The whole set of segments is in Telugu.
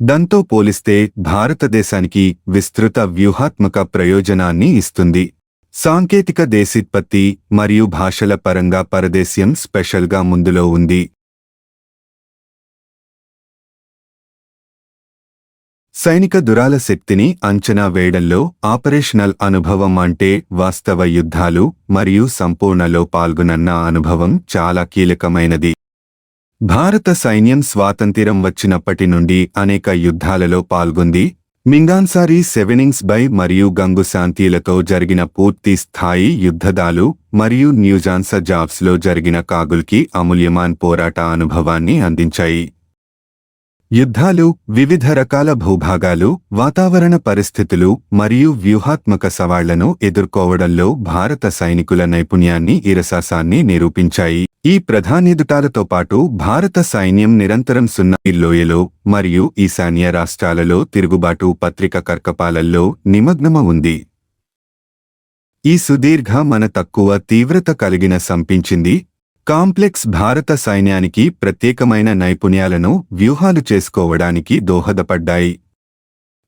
దాంతో పోలిస్తే భారతదేశానికి విస్తృత వ్యూహాత్మక ప్రయోజనాన్ని ఇస్తుంది. సాంకేతిక దేశీత్పత్తి మరియు భాషల పరంగా పరదేశ్యం స్పెషల్గా ముందులో ఉంది. సైనిక దురాల శక్తిని అంచనా వేయడంలో ఆపరేషనల్ అనుభవం అంటే వాస్తవ యుద్ధాలు మరియు సంపూర్ణలో పాల్గొనన్న అనుభవం చాలా కీలకమైనది. భారత సైన్యం స్వాతంత్ర్యం వచ్చినప్పటి నుండి అనేక యుద్ధాలలో పాల్గొంది. మింగాన్సారీ సెవెనింగ్స్ బై మరియు గంగు శాంతిలతో జరిగిన పూర్తి స్థాయి యుద్ధదాలు మరియు న్యూజాన్స జాబ్స్లో జరిగిన కాగుల్కి అమూల్యమాన్ పోరాట అనుభవాన్ని అందించాయి. యుద్ధాలు వివిధ రకాల భూభాగాలు వాతావరణ పరిస్థితులు మరియు వ్యూహాత్మక సవాళ్ళను ఎదుర్కోవడంలో భారత సైనికుల నైపుణ్యాన్ని ఇరసాసాన్ని నిరూపించాయి. ఈ ప్రధానిదుటాలతో పాటు భారత సైన్యం నిరంతరం సున్నా లోయలో మరియు ఈశాన్య రాష్ట్రాలలో తిరుగుబాటు పత్రిక కర్కపాలల్లో నిమగ్నమ ఉంది. ఈ సుదీర్ఘ మన తక్కువ తీవ్రత కలిగిన సంపించింది కాంప్లెక్స్ భారత సైన్యానికి ప్రత్యేకమైన నైపుణ్యాలను వ్యూహాలు చేసుకోవడానికి దోహదపడ్డాయి.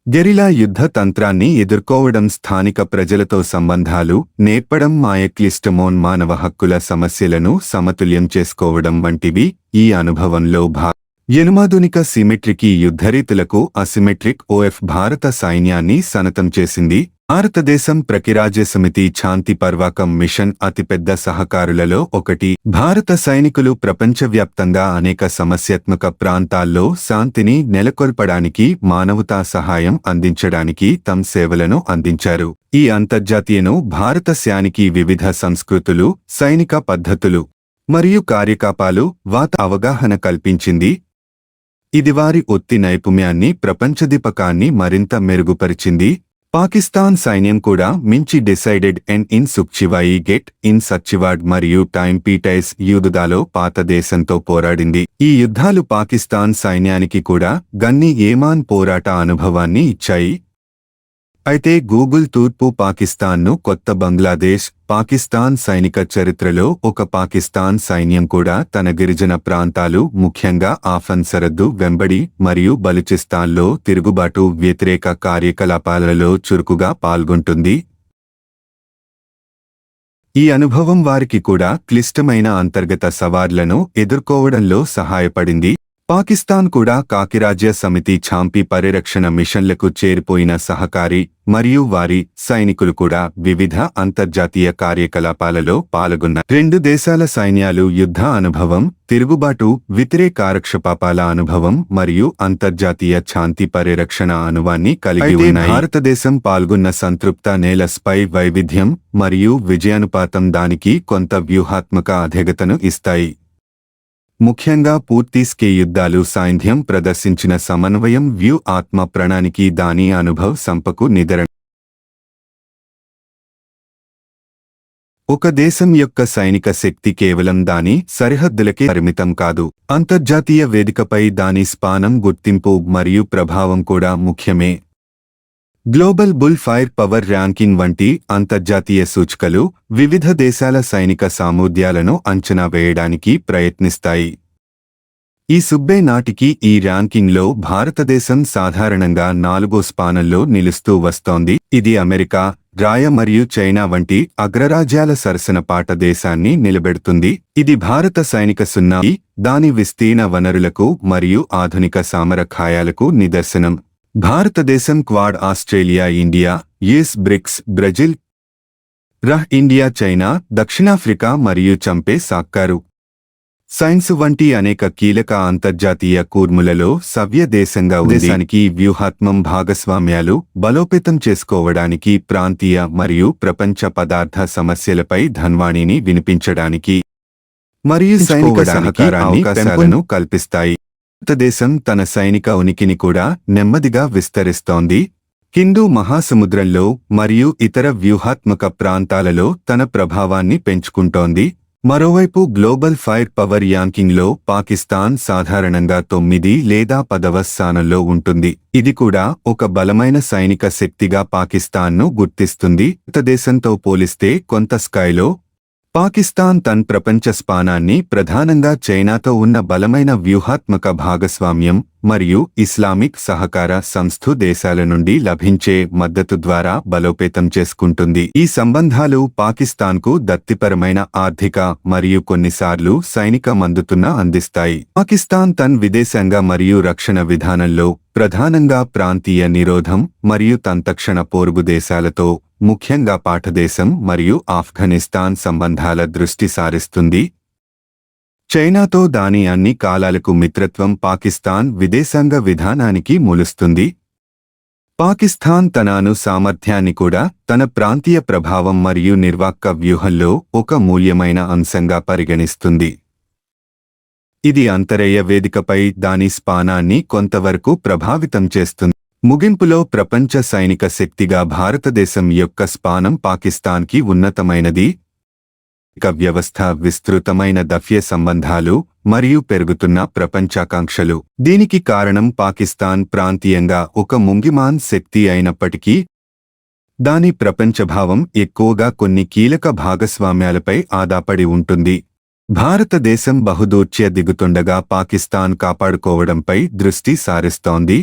గెరిలా యుద్ధ తంత్రాన్ని ఎదుర్కోవడం స్థానిక ప్రజలతో సంబంధాలు నేర్పడం మాయక్లిష్టమోన్ మానవ హక్కుల సమస్యలను సమతుల్యం చేసుకోవడం వంటివి ఈ అనుభవంలో భాగం ఎనుమాధునిక సిమెట్రికీ యుద్ధరీతులకు అసిమెట్రిక్ ఓఎఫ్ భారత సైన్యాన్ని సనతం చేసింది. భారతదేశం ప్రకిరాజ్య సమితి శాంతి పర్వాకం మిషన్ అతిపెద్ద సహకారులలో ఒకటి. భారత సైనికులు ప్రపంచవ్యాప్తంగా అనేక సమస్యాత్మక ప్రాంతాల్లో శాంతిని నెలకొల్పడానికి మానవతా సహాయం అందించడానికి తమ సేవలను అందించారు. ఈ అంతర్జాతీయను భారత శానికి వివిధ సంస్కృతులు సైనిక పద్ధతులు మరియు కార్యకలాపాలు వాత అవగాహన కల్పించింది. ఇది వారి ఒత్తి నైపుణ్యాన్ని ప్రపంచదీపకాన్ని మరింత మెరుగుపరిచింది. పాకిస్తాన్ సైన్యం కూడా మించి డిసైడెడ్ అండ్ ఇన్ సుక్చివాయి గెట్ ఇన్ సచ్చివాడ్ మరియు టైం పీటైస్ యూదుదాలో పాత దేశంతో పోరాడింది. ఈ యుద్ధాలు పాకిస్తాన్ సైన్యానికి కూడా గన్ని ఏమాన్ పోరాట అనుభవాన్ని ఇచ్చాయి. అయితే గూగుల్ తూర్పు పాకిస్తాన్ను కొత్త బంగ్లాదేశ్ పాకిస్తాన్ సైనిక చరిత్రలో ఒక పాకిస్తాన్ సైన్యం కూడా తన గిరిజన ప్రాంతాలు ముఖ్యంగా ఆఫన్ సరద్దు వెంబడి మరియు బలుచిస్తాన్లో తిరుగుబాటు వ్యతిరేక కార్యకలాపాలలో చురుకుగా పాల్గొంటుంది. ఈ అనుభవం వారికి కూడా క్లిష్టమైన అంతర్గత సవాళ్ళను ఎదుర్కోవడంలో సహాయపడింది. పాకిస్తాన్ కూడా కాకిరాజ్య సమితి ఛాంపీ పరిరక్షణ మిషన్లకు చేరిపోయిన సహకారి మరియు వారి సైనికులు కూడా వివిధ అంతర్జాతీయ కార్యకలాపాలలో పాల్గొన్న రెండు దేశాల సైన్యాలు యుద్ధ అనుభవం తిరుగుబాటు వ్యతిరేకారక్షపాపాల అనుభవం మరియు అంతర్జాతీయ శాంతి పరిరక్షణ అనువాన్ని కలిగి ఉన్నాయి. భారతదేశం పాల్గొన్న సంతృప్త నేల స్పై వైవిధ్యం మరియు విజయానుపాతం దానికి కొంత వ్యూహాత్మక అధేగతను ఇస్తాయి. ముఖ్యంగా పూర్తి స్కే యుద్ధాలు సాంధ్యం ప్రదర్శించిన సమన్వయం వ్యూ ఆత్మ ప్రణానికి దాని అనుభవ్ సంపకు నిదరణ ఒక దేశం యొక్క సైనిక శక్తి కేవలం దాని సరిహద్దులకే పరిమితం కాదు. అంతర్జాతీయ వేదికపై దాని స్పానం గుర్తింపు మరియు ప్రభావం కూడా ముఖ్యమే. Global bull fire power ranking వంటి అంతర్జాతీయ సూచికలు వివిధ దేశాల సైనిక సామర్థ్యాలను అంచనా వేయడానికి ప్రయత్నిస్తాయి. ఈ సుబ్బే నాటికి ఈ ర్యాంకింగ్లో భారతదేశం సాధారణంగా నాలుగో స్థానంలో నిలుస్తూ వస్తోంది. ఇది అమెరికా రాయ మరియు చైనా వంటి అగ్రరాజ్యాల సరసన పాట దేశాన్ని నిలబెడుతుంది. ఇది భారత సైనిక సున్నా దాని విస్తీర్ణ వనరులకు మరియు ఆధునిక సామరఖాయాలకు నిదర్శనం. భారతదేశం Quad Australia India US BRICS Brazil రహ్ India China దక్షిణాఫ్రికా మరియు చంపే సాక్కారు. సైన్స్ వంటి అనేక కీలక అంతర్జాతీయ కూర్ములలో సవ్య దేశంగా దేశానికి వ్యూహాత్మం భాగస్వామ్యాలు బలోపేతం చేసుకోవడానికి ప్రాంతీయ మరియు ప్రపంచ పదార్థ సమస్యలపై ధన్వాణిని వినిపించడానికి మరియు సైనిక సహకారాన్ని అవకాశాలను కల్పిస్తాయి. భారతదేశం తన సైనిక ఉనికిని కూడా నెమ్మదిగా విస్తరిస్తోంది. హిందూ మహాసముద్రంలో మరియు ఇతర వ్యూహాత్మక ప్రాంతాలలో తన ప్రభావాన్ని పెంచుకుంటోంది. మరోవైపు గ్లోబల్ ఫైర్ పవర్ యాంకింగ్లో పాకిస్తాన్ సాధారణంగా తొమ్మిది లేదా పదవ స్థానంలో ఉంటుంది. ఇది కూడా ఒక బలమైన సైనిక శక్తిగా పాకిస్తాన్ను గుర్తిస్తుంది. భారతదేశంతో పోలిస్తే కొంత స్థాయిలో పాకిస్తాన్ తన్ ప్రపంచ స్పానాన్ని ప్రధానంగా చైనాతో ఉన్న బలమైన వ్యూహాత్మక భాగస్వామ్యం మరియు ఇస్లామిక్ సహకార సంస్థు దేశాల నుండి లభించే మద్దతు ద్వారా బలోపేతం చేసుకుంటుంది. ఈ సంబంధాలు పాకిస్తాన్కు దత్తిపరమైన ఆర్థిక మరియు కొన్నిసార్లు సైనిక మందుతున్న అందిస్తాయి. పాకిస్తాన్ తన్ విదేశాంగ మరియు రక్షణ విధానంలో ప్రధానంగా ప్రాంతీయ నిరోధం మరియు తంతక్షణ పోరుగు దేశాలతో ముఖ్యంగా పాఠదేశం మరియు ఆఫ్ఘనిస్తాన్ సంబంధాల దృష్టి సారిస్తుంది. చైనాతో దాని అన్ని కాలాలకు మిత్రత్వం పాకిస్తాన్ విదేశాంగ విధానానికి మూలుస్తుంది. పాకిస్తాన్ తన సామర్థ్యాన్ని కూడా తన ప్రాంతీయ ప్రభావం మరియు నిర్వాక్క వ్యూహంలో ఒక మూల్యమైన అంశంగా పరిగణిస్తుంది. ఇది అంతరేయ వేదికపై దాని స్పానాన్ని కొంతవరకు ప్రభావితం చేస్తుంది. ముగింపులో ప్రపంచ సైనిక శక్తిగా భారతదేశం యొక్క స్పానం పాకిస్తాన్కి ఉన్నతమైనది. వ్యవస్థ విస్తృతమైన దఫ్య సంబంధాలు మరియు పెరుగుతున్న ప్రపంచాకాంక్షలు. దీనికి కారణం పాకిస్తాన్ ప్రాంతీయంగా ఒక ముంగిమాన్ శక్తి అయినప్పటికీ దాని ప్రపంచభావం ఎక్కువగా కొన్ని కీలక భాగస్వామ్యాలపై ఆధాపడి ఉంటుంది. భారతదేశం బహుదూర్చ్య దిగుతుండగా పాకిస్తాన్ కాపాడుకోవడంపై దృష్టి సారిస్తోంది.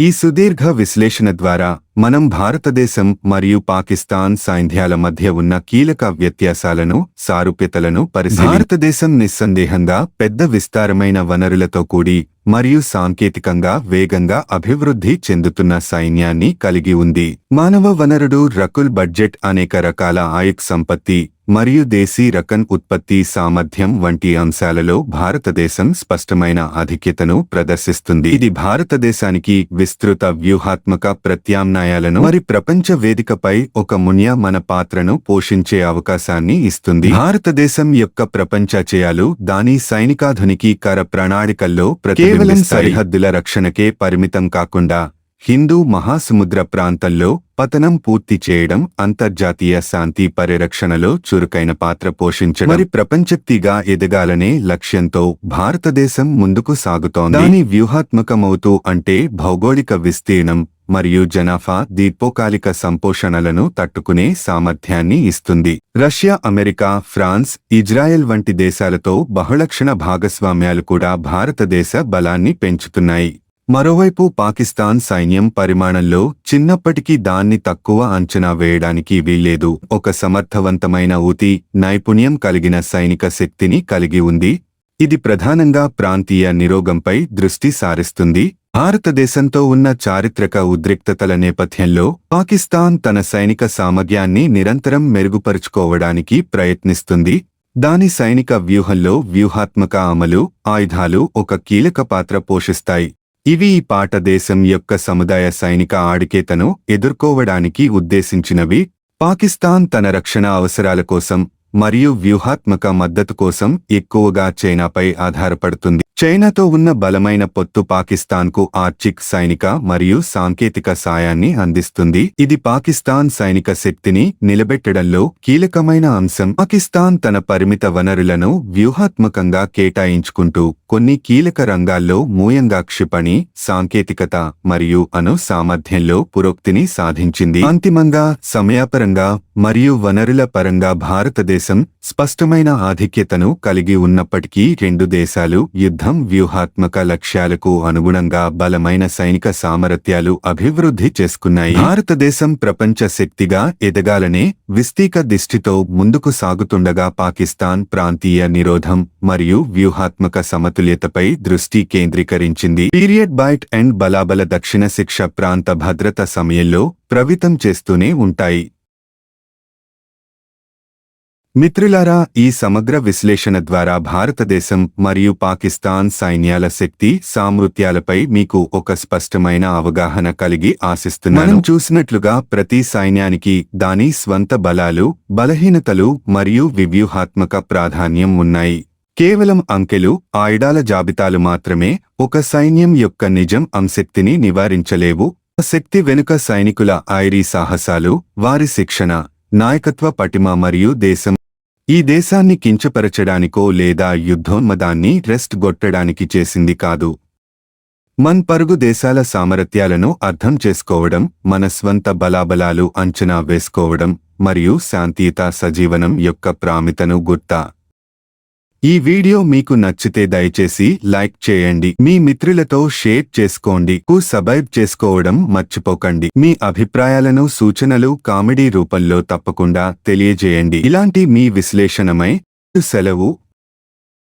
ఈ సుదీర్ఘ విశ్లేషణ ద్వారా మనం భారతదేశం మరియు పాకిస్తాన్ సైన్యాల మధ్య ఉన్న కీలక వ్యత్యాసాలను సారూప్యతలను పరిశీలి భారతదేశం నిస్సందేహంగా పెద్ద విస్తారమైన వనరులతో కూడి మరియు సాంకేతికంగా వేగంగా అభివృద్ధి చెందుతున్న సైన్యాన్ని కలిగి ఉంది. మానవ వనరుడు రకుల్ బడ్జెట్ అనేక రకాల ఆయుక్ సంపత్తి మరియు దేశీ రకన్ ఉత్పత్తి సామర్థ్యం వంటి అంశాలలో భారతదేశం స్పష్టమైన ఆధిక్యతను ప్రదర్శిస్తుంది. ఇది భారతదేశానికి విస్తృత వ్యూహాత్మక ప్రత్యామ్నాయాలను మరి ప్రపంచ వేదికపై ఒక మున్య మన పాత్రను పోషించే అవకాశాన్ని ఇస్తుంది. భారతదేశం యొక్క ప్రపంచచయాలు దాని సైనికాధునికీకర ప్రణాళికల్లో కేవలం సరిహద్దుల రక్షణకే పరిమితం కాకుండా హిందూ మహాసముద్ర ప్రాంతంలో పతనం పూర్తి చేయడం అంతర్జాతీయ శాంతి పరిరక్షణలో చురుకైన పాత్ర పోషించడం. మరి ప్రపంచక్తిగా ఎదగాలనే లక్ష్యంతో భారతదేశం ముందుకు సాగుతోంది. దాని వ్యూహాత్మకమవుతూ అంటే భౌగోళిక విస్తీర్ణం మరియు జనాఫా దీర్ఘకాలిక సంపోషణలను తట్టుకునే సామర్థ్యాన్ని ఇస్తుంది. రష్యా అమెరికా ఫ్రాన్స్ ఇజ్రాయెల్ వంటి దేశాలతో బహుళక్షణ భాగస్వామ్యాలు కూడా భారతదేశ బలాన్ని పెంచుతున్నాయి. మరోవైపు పాకిస్తాన్ సైన్యం పరిమాణంలో చిన్నప్పటికీ దాన్ని తక్కువ అంచనా వేయడానికి వీల్లేదు. ఒక సమర్థవంతమైన ఊతి నైపుణ్యం కలిగిన సైనిక శక్తిని కలిగి ఉంది. ఇది ప్రధానంగా ప్రాంతీయ నిరోగంపై దృష్టి సారిస్తుంది. భారతదేశంతో ఉన్న చారిత్రక ఉద్రిక్తతల నేపథ్యంలో పాకిస్తాన్ తన సైనిక సామర్థ్యాన్ని నిరంతరం మెరుగుపరుచుకోవడానికి ప్రయత్నిస్తుంది. దాని సైనిక వ్యూహంలో వ్యూహాత్మక అమలు ఆయుధాలు ఒక కీలక పాత్ర పోషిస్తాయి. ఇవి ఈ పాట దేశం యొక్క సముదాయ సైనిక ఆడికేతను ఎదుర్కోవడానికి ఉద్దేశించినవి. పాకిస్తాన్ తన రక్షణ అవసరాల కోసం మరియు వ్యూహాత్మక మద్దతు కోసం ఎక్కువగా చైనాపై ఆధారపడుతుంది. చైనాతో ఉన్న బలమైన పొత్తు పాకిస్తాన్కు ఆర్చిక్ సైనిక మరియు సాంకేతిక సాయాన్ని అందిస్తుంది. ఇది పాకిస్తాన్ సైనిక శక్తిని నిలబెట్టడంలో కీలకమైన అంశం. పాకిస్తాన్ తన పరిమిత వనరులను వ్యూహాత్మకంగా కేటాయించుకుంటూ కొన్ని కీలక రంగాల్లో మూయంగా క్షిపణి సాంకేతికత మరియు అను సామర్థ్యంలో పురోక్తిని సాధించింది. అంతిమంగా సమయాపరంగా మరియు వనరుల పరంగా భారతదేశం స్పష్టమైన ఆధిక్యతను కలిగి ఉన్నప్పటికీ రెండు దేశాలు యుద్ధం వ్యూహాత్మక లక్ష్యాలకు అనుగుణంగా బలమైన సైనిక సామర్థ్యాలు అభివృద్ధి చేసుకున్నాయి. భారతదేశం ప్రపంచ శక్తిగా ఎదగాలనే విస్తీక దిష్టితో ముందుకు సాగుతుండగా పాకిస్తాన్ ప్రాంతీయ నిరోధం మరియు వ్యూహాత్మక సమతుల్యతపై దృష్టి కేంద్రీకరించింది. పీరియడ్ బైట్ అండ్ బలాబల దక్షిణ శిక్ష ప్రాంత భద్రత సమయంలో ప్రవితం చేస్తూనే ఉంటాయి. మిత్రులారా ఈ సమగ్ర విశ్లేషణ ద్వారా భారతదేశం మరియు పాకిస్తాన్ సైన్యాల శక్తి సామృత్యాలపై మీకు ఒక స్పష్టమైన అవగాహన కలిగి ఆశిస్తున్నాను. మనం చూసినట్లుగా ప్రతి సైన్యానికి దాని స్వంత బలాలు బలహీనతలు మరియు వివ్యూహాత్మక ప్రాధాన్యం ఉన్నాయి. కేవలం అంకెలు ఆయుధాల జాబితాలు మాత్రమే ఒక సైన్యం యొక్క నిజం అంశక్తిని నివారించలేవు. శక్తి వెనుక సైనికుల ఐరీ సాహసాలు వారి శిక్షణ నాయకత్వ పటిమ మరియు దేశం ఈ దేశాన్ని కించపరచడానికో లేదా యుద్ధోన్మదాన్ని రెస్ట్ గొట్టడానికి చేసింది కాదు. మన్ పరుగు దేశాల సామర్థ్యాలను అర్థం చేసుకోవడం మన స్వంత బలాబలాలు అంచనా వేసుకోవడం మరియు శాంతియుత సజీవనం యొక్క ప్రామితను గుర్తా. ఈ వీడియో మీకు నచ్చితే దయచేసి లైక్ చేయండి. మీ మిత్రులతో షేర్ చేసుకోండి. కు సబ్స్క్రైబ్ చేసుకోవడం మర్చిపోకండి. మీ అభిప్రాయాలను సూచనలు కామెడీ రూపంలో తప్పకుండా తెలియజేయండి. ఇలాంటి మీ విశ్లేషణమై సెలవు